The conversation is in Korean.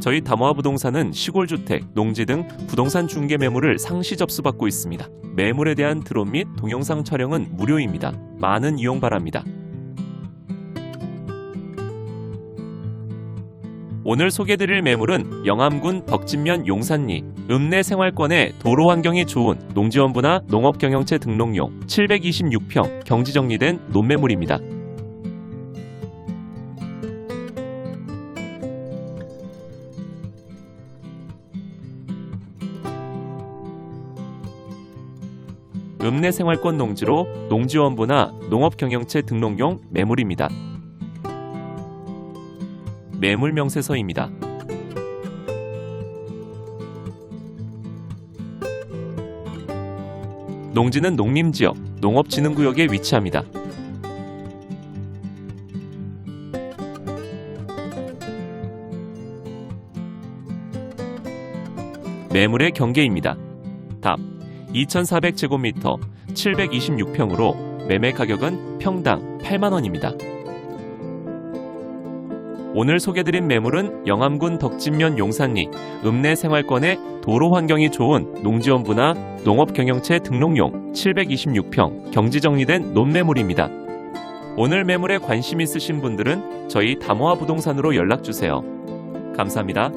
저희 담화 부동산은 시골 주택, 농지 등 부동산 중개 매물을 상시 접수받고 있습니다. 매물에 대한 드론 및 동영상 촬영은 무료입니다. 많은 이용 바랍니다. 오늘 소개드릴 매물은 영암군 덕진면 용산리 읍내 생활권의 도로 환경이 좋은 농지원부나 농업경영체 등록용 726평 경지 정리된 논매물입니다. 읍내 생활권 농지로 농지원부나 농업경영체 등록용 매물입니다. 매물 명세서입니다. 농지는 농림지역, 농업진흥구역에 위치합니다. 매물의 경계입니다. 답 2,400제곱미터 726평으로 매매 가격은 평당 8만 원입니다. 오늘 소개드린 매물은 영암군 덕진면 용산리 읍내 생활권의 도로 환경이 좋은 농지원부나 농업경영체 등록용 726평 경지 정리된 논매물입니다. 오늘 매물에 관심 있으신 분들은 저희 담호아 부동산으로 연락 주세요. 감사합니다.